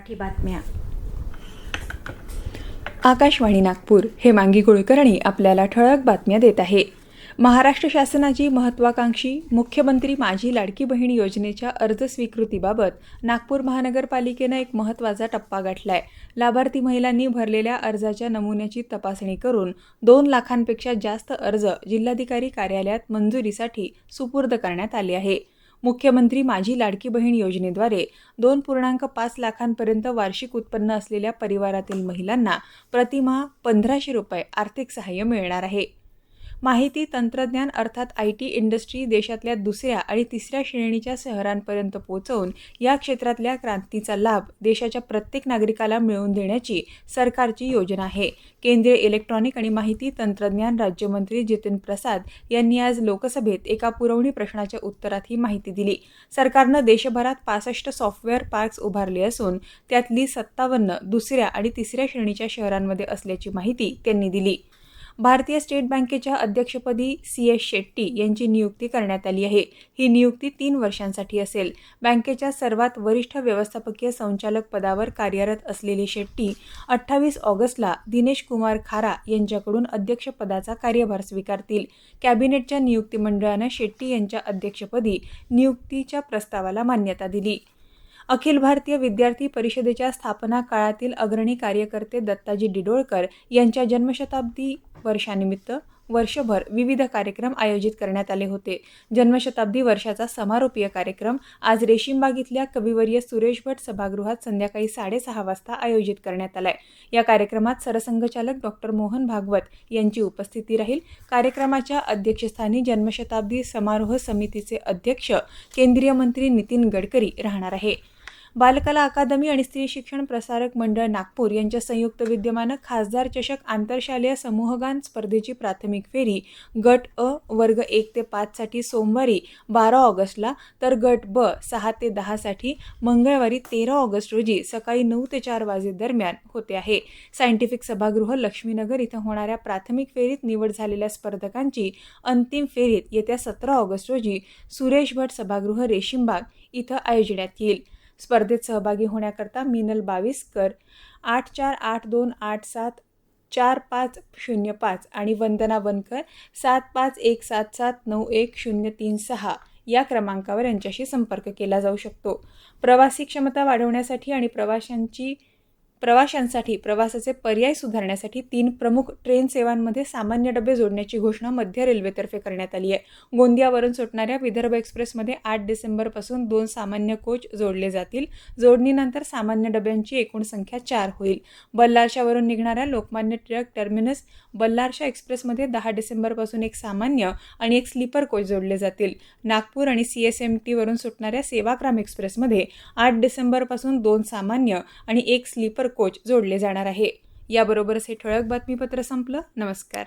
मराठी बातम्या. आकाशवाणी नागपूर हे मांगी कुळकर्णी आपल्याला ठळक बातम्या देत आहे. महाराष्ट्र शासनाची महत्त्वाकांक्षी मुख्यमंत्री माझी लाडकी बहीण योजनेच्या अर्ज स्वीकृतीबाबत नागपूर महानगरपालिकेनं एक महत्त्वाचा टप्पा गाठलाय. लाभार्थी महिलांनी भरलेल्या अर्जाच्या नमुन्याची तपासणी करून दोन लाखांपेक्षा जास्त अर्ज जिल्हाधिकारी कार्यालयात मंजुरीसाठी सुपूर्द करण्यात आले आहे. मुख्यमंत्री माझी लाडकी बहीण योजनेद्वारे दोन पूर्णांक पाच लाखांपर्यंत वार्षिक उत्पन्न असलेल्या परिवारातील महिलांना प्रतिमाह पंधराशे रुपये आर्थिक सहाय्य मिळणार आहे. माहिती तंत्रज्ञान अर्थात आय टी इंडस्ट्री देशातल्या दुसऱ्या आणि तिसऱ्या श्रेणीच्या शहरांपर्यंत पोहोचवून या क्षेत्रातल्या क्रांतीचा लाभ देशाच्या प्रत्येक नागरिकाला मिळवून देण्याची सरकारची योजना आहे. केंद्रीय इलेक्ट्रॉनिक आणि माहिती तंत्रज्ञान राज्यमंत्री जितीन प्रसाद यांनी आज लोकसभेत एका पुरवणी प्रश्नाच्या उत्तरात ही माहिती दिली. सरकारनं देशभरात पासष्ट सॉफ्टवेअर पार्क्स उभारले असून त्यातली सत्तावन्न दुसऱ्या आणि तिसऱ्या श्रेणीच्या शहरांमध्ये असल्याची माहिती त्यांनी दिली. भारतीय स्टेट बँकेच्या अध्यक्षपदी सी एस शेट्टी यांची नियुक्ती करण्यात आली आहे. ही नियुक्ती तीन वर्षांसाठी असेल. बँकेच्या सर्वात वरिष्ठ व्यवस्थापकीय संचालक पदावर कार्यरत असलेली शेट्टी अठ्ठावीस ऑगस्टला दिनेश कुमार खारा यांच्याकडून अध्यक्षपदाचा कार्यभार स्वीकारतील. कॅबिनेटच्या नियुक्ती मंडळानं शेट्टी यांच्या अध्यक्षपदी नियुक्तीच्या प्रस्तावाला मान्यता दिली. अखिल भारतीय विद्यार्थी परिषदेच्या स्थापना काळातील अग्रणी कार्यकर्ते दत्ताजी डिडोळकर यांच्या जन्मशताब्दी वर्षानिमित्त वर्षभर विविध कार्यक्रम आयोजित करण्यात आले होते. जन्मशताब्दी वर्षाचा समारोपीय कार्यक्रम आज रेशीमबाग इथल्या कविवर्य सुरेश भट सभागृहात संध्याकाळी साडेसहा वाजता आयोजित करण्यात आलाय. या कार्यक्रमात सरसंघचालक डॉक्टर मोहन भागवत यांची उपस्थिती राहील. कार्यक्रमाच्या अध्यक्षस्थानी जन्मशताब्दी समारोह समितीचे अध्यक्ष केंद्रीय मंत्री नितीन गडकरी राहणार आहे. बालकला अकादमी आणि स्त्री शिक्षण प्रसारक मंडळ नागपूर यांच्या संयुक्त विद्यमानं खासदार चषक आंतरशालेय समूहगान स्पर्धेची प्राथमिक फेरी गट अ वर्ग एक ते पाचसाठी सोमवारी बारा ऑगस्टला तर गट ब सहा ते दहासाठी मंगळवारी तेरा ऑगस्ट रोजी सकाळी नऊ ते चार वाजे दरम्यान होते आहे. सायंटिफिक सभागृह लक्ष्मीनगर इथं होणाऱ्या प्राथमिक फेरीत निवड झालेल्या स्पर्धकांची अंतिम फेरीत येत्या सतरा ऑगस्ट रोजी सुरेश भट सभागृह रेशीमबाग इथं आयोजण्यात येईल. स्पर्धेत सहभागी होण्याकरता मिनल बावीसकर आठ चार आठ दोन आठ सात चार पाच शून्य पाच आणि वंदना वनकर सात पाच एक सात सात नऊ एक शून्य तीन सहा या क्रमांकावर यांच्याशी संपर्क केला जाऊ शकतो. प्रवासी क्षमता वाढवण्यासाठी आणि प्रवाशांची प्रवाशांसाठी प्रवासाचे पर्याय सुधारण्यासाठी तीन प्रमुख ट्रेन सेवांमध्ये सामान्य डबे जोडण्याची घोषणा मध्य रेल्वेतर्फे करण्यात आली आहे. गोंदियावरून सुटणाऱ्या विदर्भ एक्सप्रेसमध्ये आठ डिसेंबरपासून दोन सामान्य कोच जोडले जातील. जोडणीनंतर सामान्य डब्यांची एकूण संख्या चार होईल. बल्लारशावरून निघणाऱ्या लोकमान्य टिळक टर्मिनस बल्लारशा एक्सप्रेसमध्ये दहा डिसेंबरपासून एक सामान्य आणि एक स्लीपर कोच जोडले जातील. नागपूर आणि सी एस एम टीवरून सुटणाऱ्या सेवाग्राम एक्सप्रेसमध्ये आठ डिसेंबरपासून दोन सामान्य आणि एक स्लीपर कोच जोडले जाणार आहे. याबरोबरच हे ठळक बातमीपत्र संपलं. नमस्कार.